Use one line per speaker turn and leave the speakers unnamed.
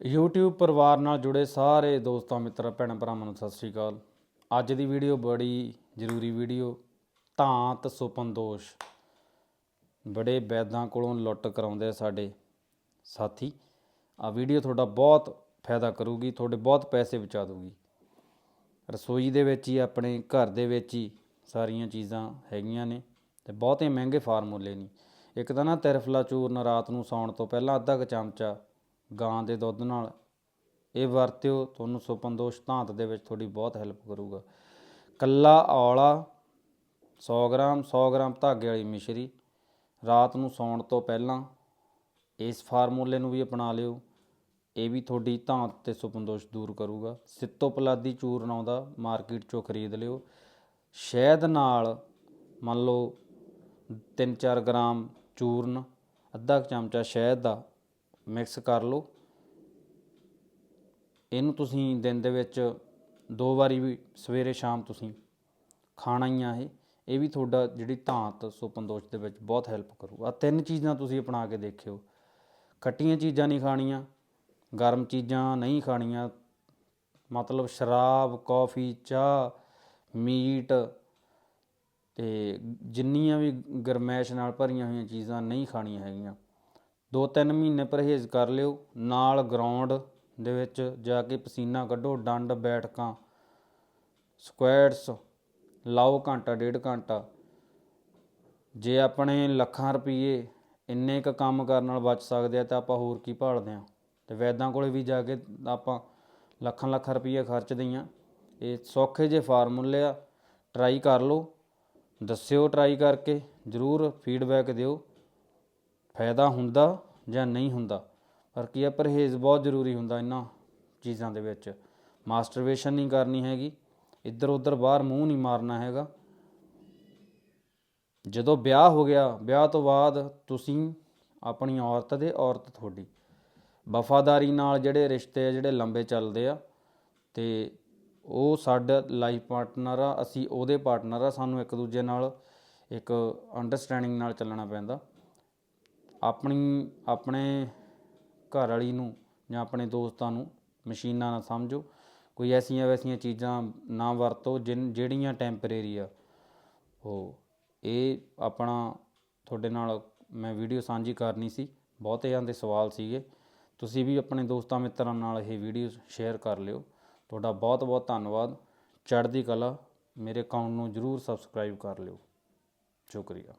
YouTube ਪਰਿਵਾਰ ਨਾਲ ਜੁੜੇ ਸਾਰੇ ਦੋਸਤਾਂ, ਮਿੱਤਰਾਂ, ਭੈਣਾਂ, ਭਰਾਵਾਂ ਨੂੰ ਸਤਿ ਸ੍ਰੀ ਅਕਾਲ। ਅੱਜ ਦੀ ਵੀਡੀਓ ਬੜੀ ਜ਼ਰੂਰੀ ਵੀਡੀਓ ਧਾਂਤ ਸੁਪਨ ਦੋਸ਼। ਬੜੇ ਵੈਦਾਂ ਕੋਲੋਂ ਲੁੱਟ ਕਰਾਉਂਦੇ ਆ ਸਾਡੇ ਸਾਥੀ। ਆ ਵੀਡੀਓ ਤੁਹਾਡਾ ਬਹੁਤ ਫਾਇਦਾ ਕਰੂਗੀ, ਤੁਹਾਡੇ ਬਹੁਤ ਪੈਸੇ ਬਚਾ ਦੂਗੀ। ਰਸੋਈ ਦੇ ਵਿੱਚ ਹੀ, ਆਪਣੇ ਘਰ ਦੇ ਵਿੱਚ ਹੀ ਸਾਰੀਆਂ ਚੀਜ਼ਾਂ ਹੈਗੀਆਂ ਨੇ ਤੇ ਬਹੁਤੇ ਮਹਿੰਗੇ ਫਾਰਮੂਲੇ ਨਹੀਂ। ਇੱਕ ਤਾਂ ਨਾ ਤਿਰਫਲਾ ਚੂਰਨ ਰਾਤ ਨੂੰ ਸੌਣ ਤੋਂ ਪਹਿਲਾਂ ਅੱਧਾ ਕੁ ਚਮਚਾ ਗਾਂ ਦੇ ਦੁੱਧ ਨਾਲ। ਇਹ ਵਰਤਿਓ ਤੁਹਾਨੂੰ ਸੁਪਨ ਦੋਸ਼ ਧਾਂਤ ਦੇ ਵਿੱਚ ਤੁਹਾਡੀ ਬਹੁਤ ਹੈਲਪ ਕਰੂਗਾ। ਕੱਲਾ ਔਲਾ 100 ਗ੍ਰਾਮ 100 ਗ੍ਰਾਮ ਧਾਗੇ ਵਾਲੀ ਮਿਸ਼ਰੀ, ਰਾਤ ਨੂੰ ਸੌਣ ਤੋਂ ਪਹਿਲਾਂ ਇਸ ਫਾਰਮੂਲੇ ਨੂੰ ਵੀ ਅਪਣਾ ਲਿਓ। ਇਹ ਵੀ ਤੁਹਾਡੀ ਧਾਂਤ ਤੇ ਸੁਪਨ ਦੋਸ਼ ਦੂਰ ਕਰੂਗਾ। ਸਿੱਤੋ ਪਲਾਦੀ ਚੂਰਨ ਆਉਂਦਾ, ਮਾਰਕੀਟ ਚੋਂ ਖਰੀਦ ਲਿਓ। ਸ਼ਹਿਦ ਨਾਲ ਮੰਨ ਲਓ 3-4 ਗ੍ਰਾਮ ਚੂਰਨ, ਅੱਧਾ ਕੁ ਚਮਚਾ ਸ਼ਹਿਦ ਦਾ ਮਿਕਸ ਕਰ ਲਓ। ਇਹਨੂੰ ਤੁਸੀਂ ਦਿਨ ਦੇ ਵਿੱਚ ਦੋ ਵਾਰੀ ਵੀ ਸਵੇਰੇ ਸ਼ਾਮ ਤੁਸੀਂ ਖਾਣਾ ਹੀ ਆ ਇਹ। ਇਹ ਵੀ ਤੁਹਾਡਾ ਜਿਹੜੀ ਧਾਂਤ ਸੁਪਨ ਦੋਸ਼ ਦੇ ਵਿੱਚ ਬਹੁਤ ਹੈਲਪ ਕਰੂ। ਆ ਤਿੰਨ ਚੀਜ਼ਾਂ ਤੁਸੀਂ ਅਪਣਾ ਕੇ ਦੇਖਿਓ। ਖੱਟੀਆਂ ਚੀਜ਼ਾਂ ਨਹੀਂ ਖਾਣੀਆਂ, ਗਰਮ ਚੀਜ਼ਾਂ ਨਹੀਂ ਖਾਣੀਆਂ। ਮਤਲਬ ਸ਼ਰਾਬ, ਕੌਫੀ, ਚਾਹ, ਮੀਟ ਤੇ ਜਿੰਨੀਆਂ ਵੀ ਗਰਮੈਸ਼ ਨਾਲ ਭਰੀਆਂ ਹੋਈਆਂ ਚੀਜ਼ਾਂ ਨਹੀਂ ਖਾਣੀਆਂ ਹੈਗੀਆਂ। ਦੋ ਤਿੰਨ ਮਹੀਨੇ ਪਰਹੇਜ਼ ਕਰ ਲਿਓ, ਨਾਲ ਗਰਾਊਂਡ ਦੇ ਵਿੱਚ ਜਾ ਕੇ ਪਸੀਨਾ ਕੱਢੋ, ਡੰਡ, ਬੈਠਕਾਂ ਸਕੁਐਟਸ ਲਾਓ ਘੰਟਾ, ਡੇਢ ਘੰਟਾ। ਜੇ ਆਪਣੇ ਲੱਖਾਂ ਰੁਪਏ ਇੰਨੇ ਕ ਕੰਮ ਕਰਨ ਨਾਲ ਬਚ ਸਕਦੇ ਆ, ਤਾਂ ਆਪਾਂ ਹੋਰ ਕੀ ਭਾਲਦੇ ਆ? ਤੇ ਵੈਦਾਂ ਕੋਲੇ ਵੀ ਜਾ ਕੇ ਆਪਾਂ ਲੱਖਾਂ ਲੱਖਾਂ ਰੁਪਏ ਖਰਚਦੇ ਆ। ਇਹ ਸੌਖੇ ਜੇ ਫਾਰਮੂਲੇ ਆ। ਟਰਾਈ ਕਰ ਲਓ। ਦੱਸਿਓ ਟਰਾਈ ਕਰਕੇ, ਜਰੂਰ ਫੀਡਬੈਕ ਦਿਓ। ਫਾਇਦਾ ਹੁੰਦਾ ਜਾਂ ਨਹੀਂ ਹੁੰਦਾ? ਪਰ ਕੀ ਆ ਪਰਹੇਜ਼ ਬਹੁਤ ਜ਼ਰੂਰੀ ਹੁੰਦਾ ਇਹਨਾਂ ਚੀਜ਼ਾਂ ਦੇ ਵਿੱਚ? ਮਾਸਟਰਵੇਸ਼ਨ ਨਹੀਂ ਕਰਨੀ ਹੈਗੀ। ਇੱਧਰ ਉੱਧਰ ਬਾਹਰ ਮੂੰਹ ਨਹੀਂ ਮਾਰਨਾ ਹੈਗਾ। ਜਦੋਂ ਵਿਆਹ ਹੋ ਗਿਆ, ਵਿਆਹ ਤੋਂ ਬਾਅਦ ਤੁਸੀਂ ਆਪਣੀ ਔਰਤ ਦੇ ਔਰਤ ਤੁਹਾਡੀ। ਵਫਾਦਾਰੀ ਨਾਲ ਜਿਹੜੇ ਰਿਸ਼ਤੇ ਆ, ਜਿਹੜੇ ਲੰਬੇ ਚੱਲਦੇ ਆ, ਤੇ ਉਹ ਸਾਡਾ ਲਾਈਫ ਪਾਰਟਨਰ ਆ, ਅਸੀਂ ਉਹਦੇ ਪਾਰਟਨਰ ਆ, ਸਾਨੂੰ ਇੱਕ ਦੂਜੇ ਨਾਲ ਇੱਕ ਅੰਡਰਸਟੈਂਡਿੰਗ ਨਾਲ ਚੱਲਣਾ ਪੈਂਦਾ। ਆਪਣੀ, ਆਪਣੇ ਘਰ ਵਾਲੀ ਨੂੰ ਜਾਂ ਆਪਣੇ ਦੋਸਤਾਂ ਨੂੰ ਮਸ਼ੀਨਾਂ ਨਾ ਸਮਝੋ। ਕੋਈ ਐਸੀਆਂ ਵੈਸੀਆਂ ਚੀਜ਼ਾਂ ਨਾ ਵਰਤੋ ਜਿਨ, ਜਿਹੜੀਆਂ ਟੈਂਪਰੇਰੀ ਆ। ਉਹ ਇਹ ਆਪਣਾ ਤੁਹਾਡੇ ਨਾਲ ਮੈਂ ਵੀਡੀਓ ਸਾਂਝੀ ਕਰਨੀ ਸੀ। ਬਹੁਤੇ ਬਹੁਤਿਆਂ ਦੇ ਸਵਾਲ ਸੀਗੇ। ਤੁਸੀਂ ਵੀ ਆਪਣੇ ਦੋਸਤਾਂ ਮਿੱਤਰਾਂ ਨਾਲ ਇਹ ਵੀਡੀਓ ਸ਼ੇਅਰ ਕਰ ਲਿਓ। ਤੁਹਾਡਾ ਬਹੁਤ ਬਹੁਤ ਧੰਨਵਾਦ। ਚੜ੍ਹਦੀ ਕਲਾ, ਮੇਰੇ ਅਕਾਊਂਟ ਨੂੰ ਜਰੂਰ ਸਬਸਕ੍ਰਾਈਬ ਕਰ ਲਿਓ। ਸ਼ੁਕਰੀਆ।